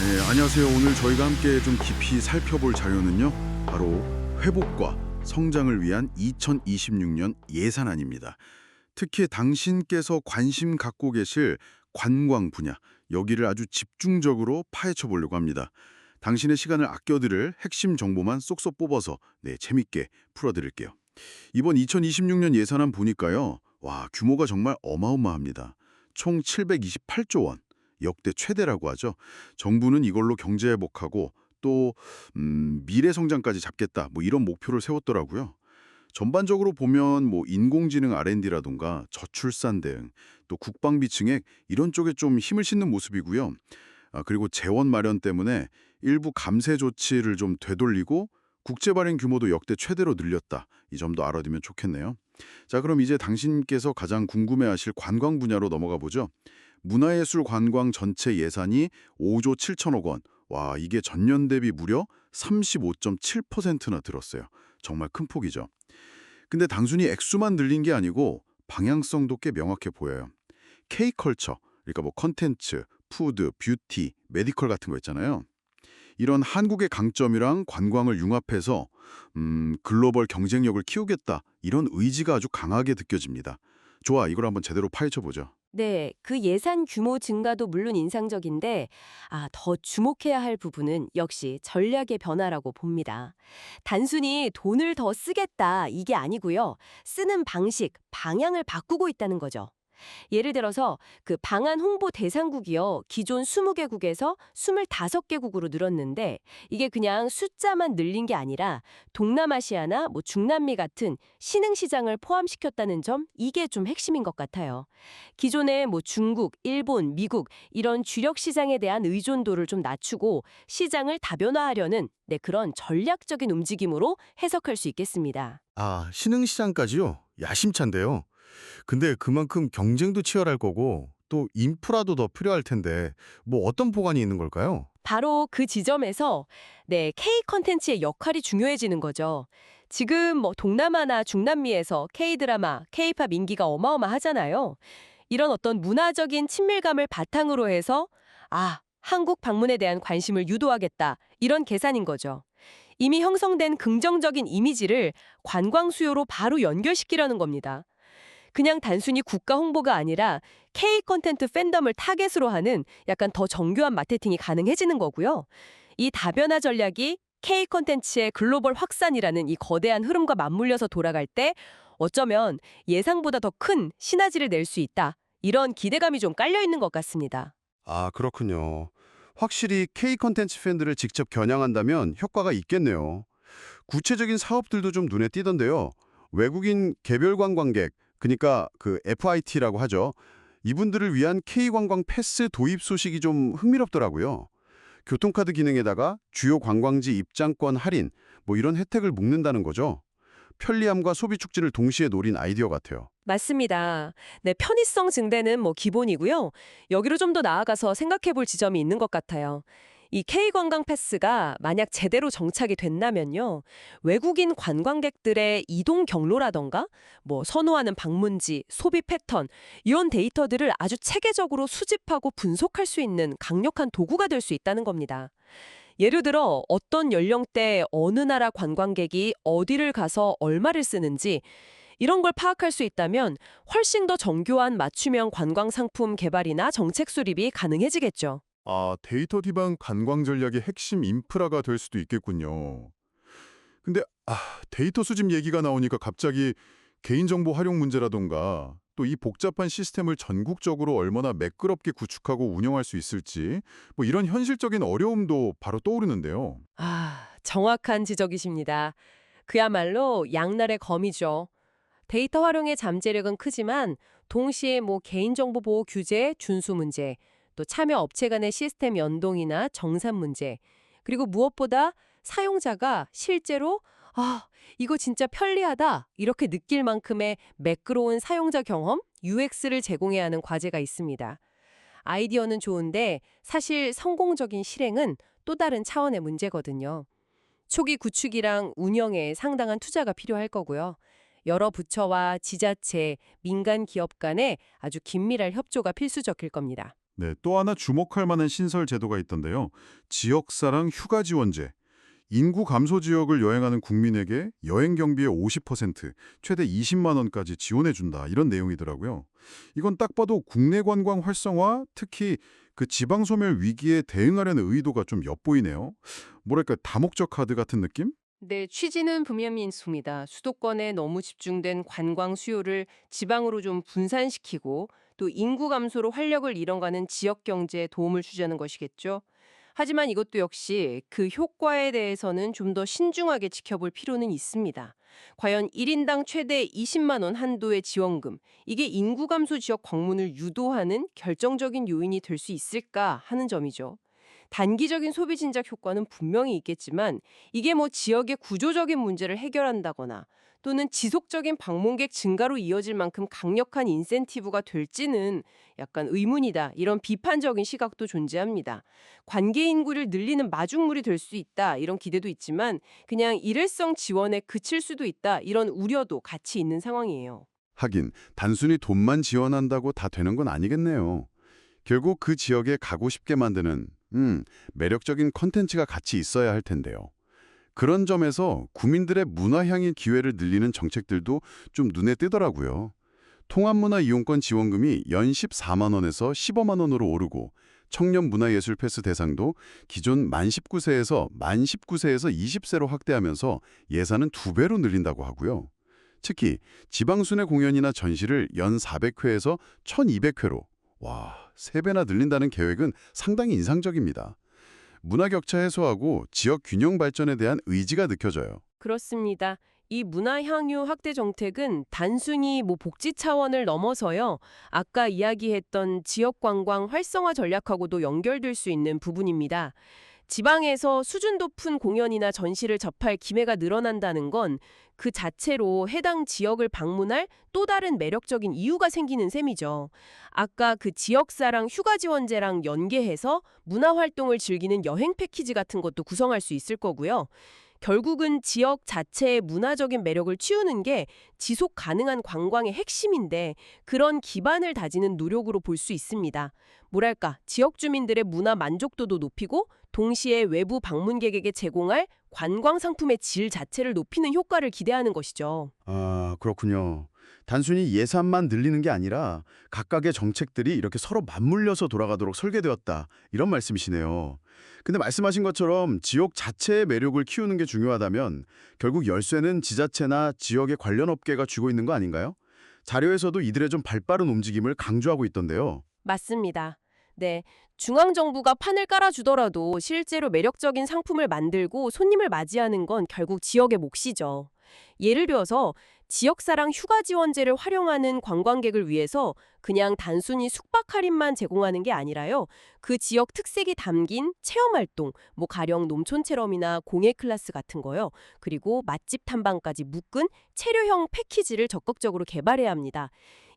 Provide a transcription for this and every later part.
네, 안녕하세요. 오늘 저희가 함께 좀 깊이 살펴볼 자료는요. 바로 회복과 성장을 위한 2026년 예산안입니다. 특히 당신께서 관심 갖고 계실 관광 분야, 여기를 아주 집중적으로 파헤쳐 보려고 합니다. 당신의 시간을 아껴드릴 핵심 정보만 쏙쏙 뽑아서 네, 재밌게 풀어드릴게요. 이번 2026년 예산안 보니까요. 와, 규모가 정말 어마어마합니다. 총 728조 원. 역대 최대라고 하죠. 정부는 이걸로 경제 회복하고 또 음, 미래 성장까지 잡겠다. 뭐 이런 목표를 세웠더라고요. 전반적으로 보면 뭐 인공지능 R&D라든가 저출산 대응, 또 국방비 증액 이런 쪽에 좀 힘을 싣는 모습이고요. 아, 그리고 재원 마련 때문에 일부 감세 조치를 좀 되돌리고 국제 발행 규모도 역대 최대로 늘렸다. 이 점도 알아두면 좋겠네요. 자, 그럼 이제 당신께서 가장 궁금해하실 관광 분야로 넘어가 보죠. 문화예술 관광 전체 예산이 5조 7천억 원. 와, 이게 전년 대비 무려 35.7%나 들었어요. 정말 큰 폭이죠. 근데 단순히 액수만 늘린 게 아니고 방향성도 꽤 명확해 보여요. K컬처, 그러니까 뭐 컨텐츠, 푸드, 뷰티, 메디컬 같은 거 있잖아요. 이런 한국의 강점이랑 관광을 융합해서 음, 글로벌 경쟁력을 키우겠다 이런 의지가 아주 강하게 느껴집니다. 좋아, 이걸 한번 제대로 파헤쳐 보죠. 네, 그 예산 규모 증가도 물론 인상적인데, 아, 더 주목해야 할 부분은 역시 전략의 변화라고 봅니다. 단순히 돈을 더 쓰겠다, 이게 아니고요. 쓰는 방식, 방향을 바꾸고 있다는 거죠. 예를 들어서 그 방한 홍보 대상국이요. 기존 20개국에서 25개국으로 늘었는데 이게 그냥 숫자만 늘린 게 아니라 동남아시아나 뭐 중남미 같은 신흥 시장을 포함시켰다는 점 이게 좀 핵심인 것 같아요. 기존에 뭐 중국, 일본, 미국 이런 주력 시장에 대한 의존도를 좀 낮추고 시장을 다변화하려는 네, 그런 전략적인 움직임으로 해석할 수 있겠습니다. 아, 신흥 시장까지요? 야심찬데요. 근데 그만큼 경쟁도 치열할 거고 또 인프라도 더 필요할 텐데 뭐 어떤 보관이 있는 걸까요? 바로 그 지점에서 네, K 컨텐츠의 역할이 중요해지는 거죠. 지금 뭐 동남아나 중남미에서 K 드라마, K-팝 인기가 어마어마하잖아요. 이런 어떤 문화적인 친밀감을 바탕으로 해서 아, 한국 방문에 대한 관심을 유도하겠다. 이런 계산인 거죠. 이미 형성된 긍정적인 이미지를 관광 수요로 바로 연결시키려는 겁니다. 그냥 단순히 국가 홍보가 아니라 K 컨텐트 팬덤을 타겟으로 하는 약간 더 정교한 마케팅이 가능해지는 거고요. 이 다변화 전략이 K 컨텐츠의 글로벌 확산이라는 이 거대한 흐름과 맞물려서 돌아갈 때 어쩌면 예상보다 더 큰 시너지를 낼 수 있다. 이런 기대감이 좀 깔려 있는 것 같습니다. 아, 그렇군요. 확실히 K 컨텐츠 팬들을 직접 겨냥한다면 효과가 있겠네요. 구체적인 사업들도 좀 눈에 띄던데요. 외국인 개별 관광객, 그러니까 그 FIT라고 하죠. 이분들을 위한 K 관광 패스 도입 소식이 좀 흥미롭더라고요. 교통카드 기능에다가 주요 관광지 입장권 할인, 뭐 이런 혜택을 묶는다는 거죠. 편리함과 소비 촉진을 동시에 노린 아이디어 같아요. 맞습니다. 네, 편의성 증대는 뭐 기본이고요. 여기로 좀 더 나아가서 생각해 볼 지점이 있는 것 같아요. 이 K관광 패스가 만약 제대로 정착이 된다면요. 외국인 관광객들의 이동 경로라던가 뭐 선호하는 방문지, 소비 패턴 이런 데이터들을 아주 체계적으로 수집하고 분석할 수 있는 강력한 도구가 될 수 있다는 겁니다. 예를 들어 어떤 연령대 어느 나라 관광객이 어디를 가서 얼마를 쓰는지 이런 걸 파악할 수 있다면 훨씬 더 정교한 맞춤형 관광 상품 개발이나 정책 수립이 가능해지겠죠. 아, 데이터 기반 관광 전략의 핵심 인프라가 될 수도 있겠군요. 근데 아, 데이터 수집 얘기가 나오니까 갑자기 개인정보 활용 문제라던가 또 이 복잡한 시스템을 전국적으로 얼마나 매끄럽게 구축하고 운영할 수 있을지 뭐 이런 현실적인 어려움도 바로 떠오르는데요. 아, 정확한 지적이십니다. 그야말로 양날의 검이죠. 데이터 활용의 잠재력은 크지만 동시에 뭐 개인정보 보호 규제 준수 문제, 또 참여 업체 간의 시스템 연동이나 정산 문제, 그리고 무엇보다 사용자가 실제로 아, 이거 진짜 편리하다 이렇게 느낄 만큼의 매끄러운 사용자 경험, UX를 제공해야 하는 과제가 있습니다. 아이디어는 좋은데 사실 성공적인 실행은 또 다른 차원의 문제거든요. 초기 구축이랑 운영에 상당한 투자가 필요할 거고요. 여러 부처와 지자체, 민간 기업 간의 아주 긴밀한 협조가 필수적일 겁니다. 네, 또 하나 주목할 만한 신설 제도가 있던데요. 지역사랑 휴가 지원제. 인구 감소 지역을 여행하는 국민에게 여행 경비의 50%, 최대 20만 원까지 지원해 준다. 이런 내용이더라고요. 이건 딱 봐도 국내 관광 활성화, 특히 그 지방 소멸 위기에 대응하려는 의도가 좀 엿보이네요. 뭐랄까 다목적 카드 같은 느낌? 네, 취지는 분명히 있습니다. 수도권에 너무 집중된 관광 수요를 지방으로 좀 분산시키고 또 인구 감소로 활력을 잃어가는 지역 경제에 도움을 주자는 것이겠죠. 하지만 이것도 역시 그 효과에 대해서는 좀 더 신중하게 지켜볼 필요는 있습니다. 과연 1인당 최대 20만 원 한도의 지원금, 이게 인구 감소 지역 방문을 유도하는 결정적인 요인이 될 수 있을까 하는 점이죠. 단기적인 소비 진작 효과는 분명히 있겠지만 이게 뭐 지역의 구조적인 문제를 해결한다거나 또는 지속적인 방문객 증가로 이어질 만큼 강력한 인센티브가 될지는 약간 의문이다. 이런 비판적인 시각도 존재합니다. 관계 인구를 늘리는 마중물이 될 수 있다. 이런 기대도 있지만 그냥 일회성 지원에 그칠 수도 있다. 이런 우려도 같이 있는 상황이에요. 하긴 단순히 돈만 지원한다고 다 되는 건 아니겠네요. 결국 그 지역에 가고 싶게 만드는 음, 매력적인 컨텐츠가 같이 있어야 할 텐데요. 그런 점에서 구민들의 문화향의 기회를 늘리는 정책들도 좀 눈에 띄더라고요. 통합문화 이용권 지원금이 연 14만 원에서 15만 원으로 오르고 청년 문화예술 패스 대상도 기존 만 19세에서 만 19세에서 20세로 확대하면서 예산은 두 배로 늘린다고 하고요. 특히 지방순회 공연이나 전시를 연 400회에서 1200회로 와, 세배나 늘린다는 계획은 상당히 인상적입니다. 문화 격차 해소하고 지역 균형 발전에 대한 의지가 느껴져요. 그렇습니다. 이 문화 향유 확대 정책은 단순히 뭐 복지 차원을 넘어서요. 아까 이야기했던 지역 관광 활성화 전략하고도 연결될 수 있는 부분입니다. 지방에서 수준 높은 공연이나 전시를 접할 기회가 늘어난다는 건 그 자체로 해당 지역을 방문할 또 다른 매력적인 이유가 생기는 셈이죠. 아까 그 지역사랑 휴가 지원제랑 연계해서 문화 활동을 즐기는 여행 패키지 같은 것도 구성할 수 있을 거고요. 결국은 지역 자체의 문화적인 매력을 키우는 게 지속 가능한 관광의 핵심인데 그런 기반을 다지는 노력으로 볼 수 있습니다. 뭐랄까, 지역 주민들의 문화 만족도도 높이고 동시에 외부 방문객에게 제공할 관광 상품의 질 자체를 높이는 효과를 기대하는 것이죠. 아, 그렇군요. 단순히 예산만 늘리는 게 아니라 각각의 정책들이 이렇게 서로 맞물려서 돌아가도록 설계되었다. 이런 말씀이시네요. 근데 말씀하신 것처럼 지역 자체의 매력을 키우는 게 중요하다면 결국 열쇠는 지자체나 지역의 관련 업계가 쥐고 있는 거 아닌가요? 자료에서도 이들의 좀 발빠른 움직임을 강조하고 있던데요. 맞습니다. 네. 중앙정부가 판을 깔아주더라도 실제로 매력적인 상품을 만들고 손님을 맞이하는 건 결국 지역의 몫이죠. 예를 들어서 지역사랑 휴가 지원제를 활용하는 관광객을 위해서 그냥 단순히 숙박 할인만 제공하는 게 아니라요. 그 지역 특색이 담긴 체험 활동, 뭐 가령 농촌 체험이나 공예 클래스 같은 거요. 그리고 맛집 탐방까지 묶은 체류형 패키지를 적극적으로 개발해야 합니다.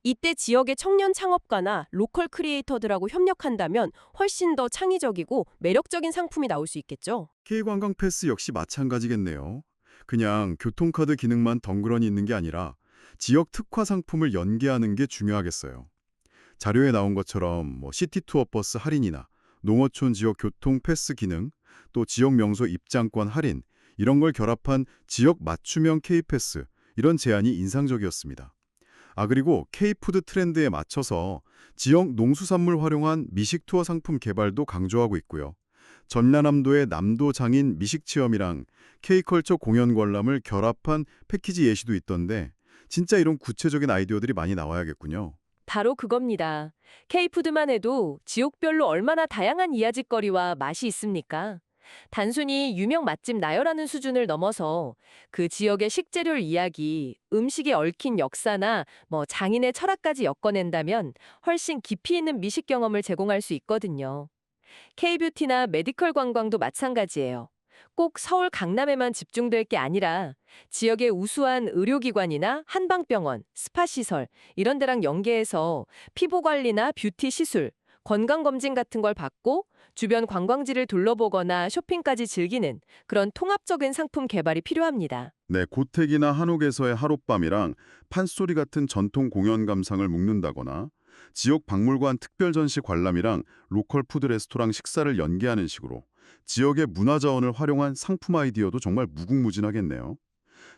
이때 지역의 청년 창업가나 로컬 크리에이터들하고 협력한다면 훨씬 더 창의적이고 매력적인 상품이 나올 수 있겠죠. K관광 패스 역시 마찬가지겠네요. 그냥 교통카드 기능만 덩그러니 있는 게 아니라 지역 특화 상품을 연계하는 게 중요하겠어요. 자료에 나온 것처럼 뭐 시티투어 버스 할인이나 농어촌 지역 교통 패스 기능, 또 지역 명소 입장권 할인 이런 걸 결합한 지역 맞춤형 K패스 이런 제안이 인상적이었습니다. 아 그리고 K푸드 트렌드에 맞춰서 지역 농수산물 활용한 미식 투어 상품 개발도 강조하고 있고요. 전라남도의 남도 장인 미식 체험이랑 K컬처 공연 관람을 결합한 패키지 예시도 있던데 진짜 이런 구체적인 아이디어들이 많이 나와야겠군요. 바로 그겁니다. K푸드만 해도 지역별로 얼마나 다양한 이야짓거리와 맛이 있습니까? 단순히 유명 맛집 나열하는 수준을 넘어서 그 지역의 식재료 이야기, 음식에 얽힌 역사나 뭐 장인의 철학까지 엮어낸다면 훨씬 깊이 있는 미식 경험을 제공할 수 있거든요. K뷰티나 메디컬 관광도 마찬가지예요. 꼭 서울 강남에만 집중될 게 아니라 지역의 우수한 의료기관이나 한방병원, 스파시설 이런 데랑 연계해서 피부관리나 뷰티 시술, 건강검진 같은 걸 받고 주변 관광지를 둘러보거나 쇼핑까지 즐기는 그런 통합적인 상품 개발이 필요합니다. 네, 고택이나 한옥에서의 하룻밤이랑 판소리 같은 전통 공연 감상을 묶는다거나 지역 박물관 특별 전시 관람이랑 로컬 푸드 레스토랑 식사를 연계하는 식으로 지역의 문화 자원을 활용한 상품 아이디어도 정말 무궁무진하겠네요.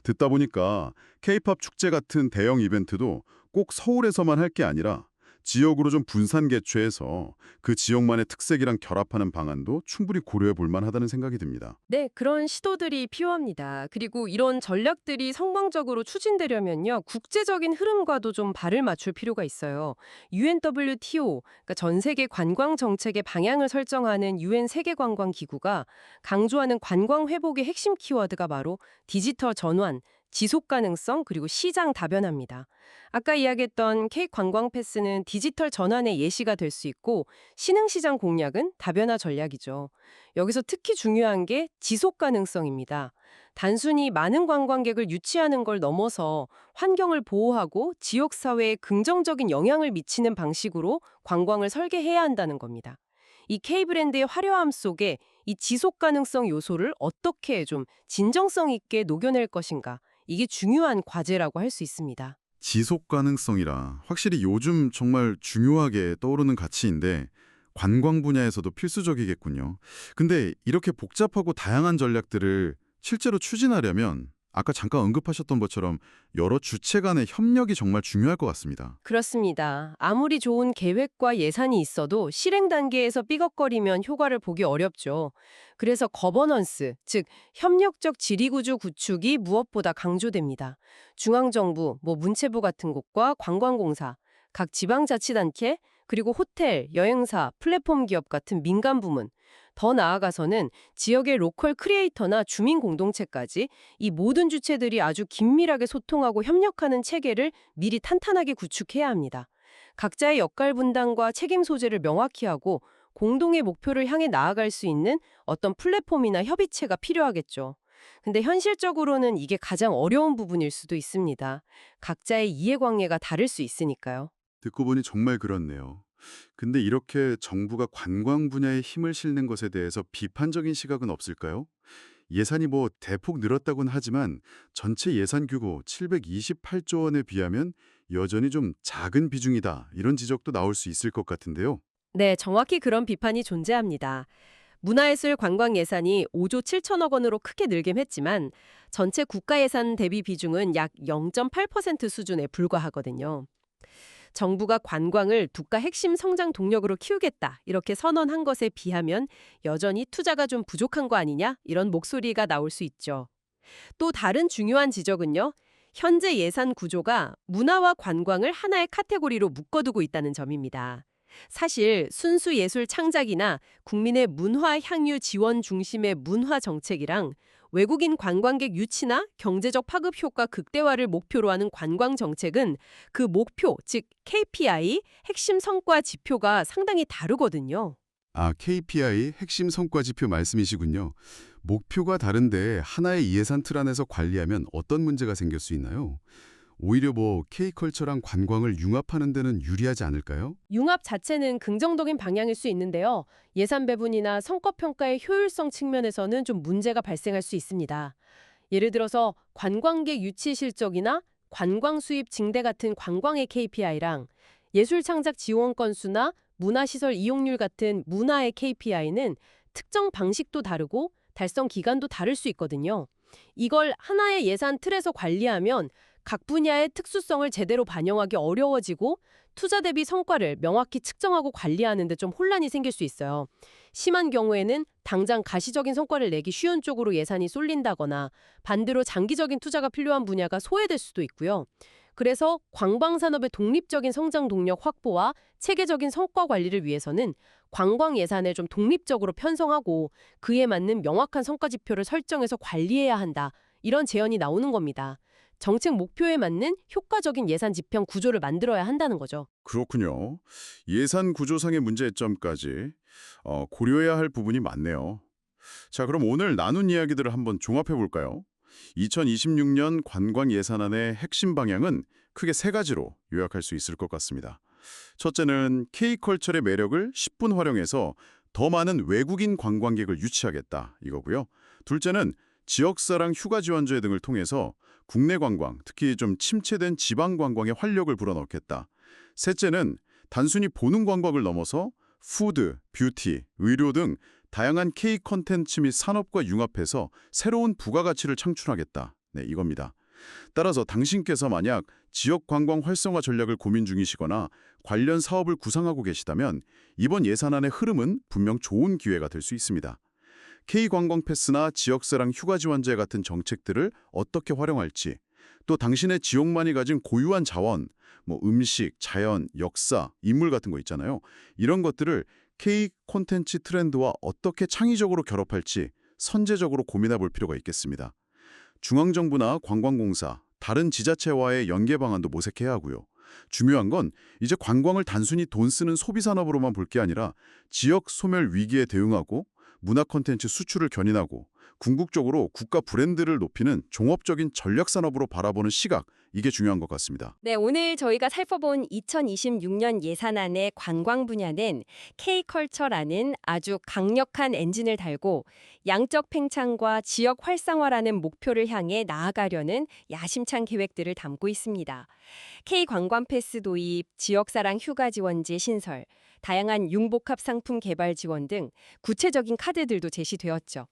듣다 보니까 K-팝 축제 같은 대형 이벤트도 꼭 서울에서만 할 게 아니라 지역으로 좀 분산 개최해서 그 지역만의 특색이랑 결합하는 방안도 충분히 고려해 볼 만하다는 생각이 듭니다. 네, 그런 시도들이 필요합니다. 그리고 이런 전략들이 성공적으로 추진되려면요. 국제적인 흐름과도 좀 발을 맞출 필요가 있어요. UNWTO, 그러니까 전 세계 관광 정책의 방향을 설정하는 UN 세계 관광 기구가 강조하는 관광 회복의 핵심 키워드가 바로 디지털 전환, 지속 가능성 그리고 시장 다변화입니다. 아까 이야기했던 K 관광 패스는 디지털 전환의 예시가 될 수 있고 신흥 시장 공략은 다변화 전략이죠. 여기서 특히 중요한 게 지속 가능성입니다. 단순히 많은 관광객을 유치하는 걸 넘어서 환경을 보호하고 지역 사회에 긍정적인 영향을 미치는 방식으로 관광을 설계해야 한다는 겁니다. 이 K 브랜드의 화려함 속에 이 지속 가능성 요소를 어떻게 좀 진정성 있게 녹여낼 것인가 이게 중요한 과제라고 할 수 있습니다. 지속 가능성이라 확실히 요즘 정말 중요하게 떠오르는 가치인데 관광 분야에서도 필수적이겠군요. 근데 이렇게 복잡하고 다양한 전략들을 실제로 추진하려면 아까 잠깐 언급하셨던 것처럼 여러 주체 간의 협력이 정말 중요할 것 같습니다. 그렇습니다. 아무리 좋은 계획과 예산이 있어도 실행 단계에서 삐걱거리면 효과를 보기 어렵죠. 그래서 거버넌스, 즉 협력적 지리구조 구축이 무엇보다 강조됩니다. 중앙정부, 뭐 문체부 같은 곳과 관광공사, 각 지방자치단체, 그리고 호텔, 여행사, 플랫폼 기업 같은 민간 부문, 더 나아가서는 지역의 로컬 크리에이터나 주민 공동체까지 이 모든 주체들이 아주 긴밀하게 소통하고 협력하는 체계를 미리 탄탄하게 구축해야 합니다. 각자의 역할 분담과 책임 소재를 명확히 하고 공동의 목표를 향해 나아갈 수 있는 어떤 플랫폼이나 협의체가 필요하겠죠. 근데 현실적으로는 이게 가장 어려운 부분일 수도 있습니다. 각자의 이해관계가 다를 수 있으니까요. 듣고 보니 정말 그렇네요. 근데 이렇게 정부가 관광 분야에 힘을 실는 것에 대해서 비판적인 시각은 없을까요? 예산이 뭐 대폭 늘었다곤 하지만 전체 예산 규모 728조 원에 비하면 여전히 좀 작은 비중이다. 이런 지적도 나올 수 있을 것 같은데요. 네, 정확히 그런 비판이 존재합니다. 문화예술 관광 예산이 5조 7천억 원으로 크게 늘긴 했지만 전체 국가 예산 대비 비중은 약 0.8% 수준에 불과하거든요. 정부가 관광을 국가 핵심 성장 동력으로 키우겠다 이렇게 선언한 것에 비하면 여전히 투자가 좀 부족한 거 아니냐 이런 목소리가 나올 수 있죠. 또 다른 중요한 지적은요. 현재 예산 구조가 문화와 관광을 하나의 카테고리로 묶어두고 있다는 점입니다. 사실 순수 예술 창작이나 국민의 문화 향유 지원 중심의 문화 정책이랑 외국인 관광객 유치나 경제적 파급 효과 극대화를 목표로 하는 관광 정책은 그 목표, 즉 KPI, 핵심 성과 지표가 상당히 다르거든요. 아, KPI 핵심 성과 지표 말씀이시군요. 목표가 다른데 하나의 예산 틀 안에서 관리하면 어떤 문제가 생길 수 있나요? 오히려 뭐 K컬처랑 관광을 융합하는 데는 유리하지 않을까요? 융합 자체는 긍정적인 방향일 수 있는데요. 예산 배분이나 성과 평가의 효율성 측면에서는 좀 문제가 발생할 수 있습니다. 예를 들어서 관광객 유치 실적이나 관광 수입 증대 같은 관광의 KPI랑 예술 창작 지원 건수나 문화시설 이용률 같은 문화의 KPI는 특정 방식도 다르고 달성 기간도 다를 수 있거든요. 이걸 하나의 예산 틀에서 관리하면 각 분야의 특수성을 제대로 반영하기 어려워지고 투자 대비 성과를 명확히 측정하고 관리하는 데 좀 혼란이 생길 수 있어요. 심한 경우에는 당장 가시적인 성과를 내기 쉬운 쪽으로 예산이 쏠린다거나 반대로 장기적인 투자가 필요한 분야가 소외될 수도 있고요. 그래서 관광산업의 독립적인 성장 동력 확보와 체계적인 성과 관리를 위해서는 관광 예산을 좀 독립적으로 편성하고 그에 맞는 명확한 성과 지표를 설정해서 관리해야 한다. 이런 제언이 나오는 겁니다. 정책 목표에 맞는 효과적인 예산 집행 구조를 만들어야 한다는 거죠. 그렇군요. 예산 구조상의 문제점까지 어, 고려해야 할 부분이 많네요. 자, 그럼 오늘 나눈 이야기들을 한번 종합해 볼까요? 2026년 관광 예산안의 핵심 방향은 크게 세 가지로 요약할 수 있을 것 같습니다. 첫째는 K컬처의 매력을 10분 활용해서 더 많은 외국인 관광객을 유치하겠다 이거고요. 둘째는 지역사랑 휴가 지원제 등을 통해서 국내 관광, 특히 좀 침체된 지방 관광에 활력을 불어넣겠다. 셋째는 단순히 보는 관광을 넘어서 푸드, 뷰티, 의료 등 다양한 K 컨텐츠 및 산업과 융합해서 새로운 부가가치를 창출하겠다. 네, 이겁니다. 따라서 당신께서 만약 지역 관광 활성화 전략을 고민 중이시거나 관련 사업을 구상하고 계시다면 이번 예산안의 흐름은 분명 좋은 기회가 될 수 있습니다. K 관광 패스나 지역사랑 휴가 지원제 같은 정책들을 어떻게 활용할지, 또 당신의 지역만이 가진 고유한 자원, 뭐 음식, 자연, 역사, 인물 같은 거 있잖아요. 이런 것들을 K 콘텐츠 트렌드와 어떻게 창의적으로 결합할지 선제적으로 고민해 볼 필요가 있겠습니다. 중앙정부나 관광공사, 다른 지자체와의 연계 방안도 모색해야 하고요. 중요한 건 이제 관광을 단순히 돈 쓰는 소비 산업으로만 볼 게 아니라 지역 소멸 위기에 대응하고 문화 콘텐츠 수출을 견인하고 궁극적으로 국가 브랜드를 높이는 종합적인 전략 산업으로 바라보는 시각 이게 중요한 것 같습니다. 네, 오늘 저희가 살펴본 2026년 예산안의 관광 분야는 K컬처라는 아주 강력한 엔진을 달고 양적 팽창과 지역 활성화라는 목표를 향해 나아가려는 야심찬 계획들을 담고 있습니다. K 관광 패스 도입, 지역사랑 휴가 지원제 신설, 다양한 융복합 상품 개발 지원 등 구체적인 카드들도 제시되었죠.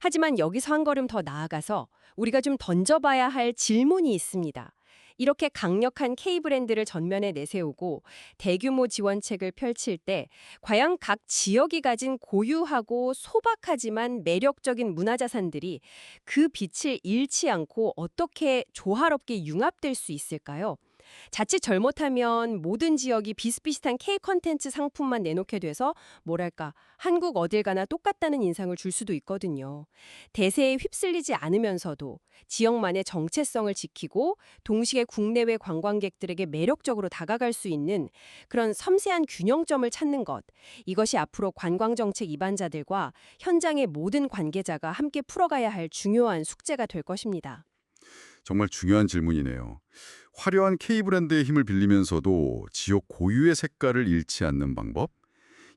하지만 여기서 한 걸음 더 나아가서 우리가 좀 던져봐야 할 질문이 있습니다. 이렇게 강력한 K 브랜드를 전면에 내세우고 대규모 지원책을 펼칠 때 과연 각 지역이 가진 고유하고 소박하지만 매력적인 문화자산들이 그 빛을 잃지 않고 어떻게 조화롭게 융합될 수 있을까요? 자칫 잘못하면 모든 지역이 비슷비슷한 K 컨텐츠 상품만 내놓게 돼서 뭐랄까 한국 어딜 가나 똑같다는 인상을 줄 수도 있거든요. 대세에 휩쓸리지 않으면서도 지역만의 정체성을 지키고 동시에 국내외 관광객들에게 매력적으로 다가갈 수 있는 그런 섬세한 균형점을 찾는 것. 이것이 앞으로 관광정책 입안자들과 현장의 모든 관계자가 함께 풀어가야 할 중요한 숙제가 될 것입니다. 정말 중요한 질문이네요. 화려한 K 브랜드의 힘을 빌리면서도 지역 고유의 색깔을 잃지 않는 방법,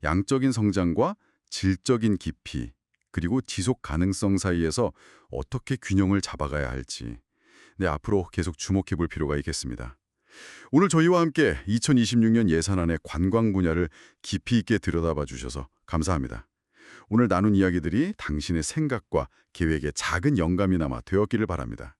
양적인 성장과 질적인 깊이, 그리고 지속 가능성 사이에서 어떻게 균형을 잡아가야 할지 네, 앞으로 계속 주목해 볼 필요가 있겠습니다. 오늘 저희와 함께 2026년 예산안의 관광 분야를 깊이 있게 들여다봐 주셔서 감사합니다. 오늘 나눈 이야기들이 당신의 생각과 계획에 작은 영감이나마 되었기를 바랍니다.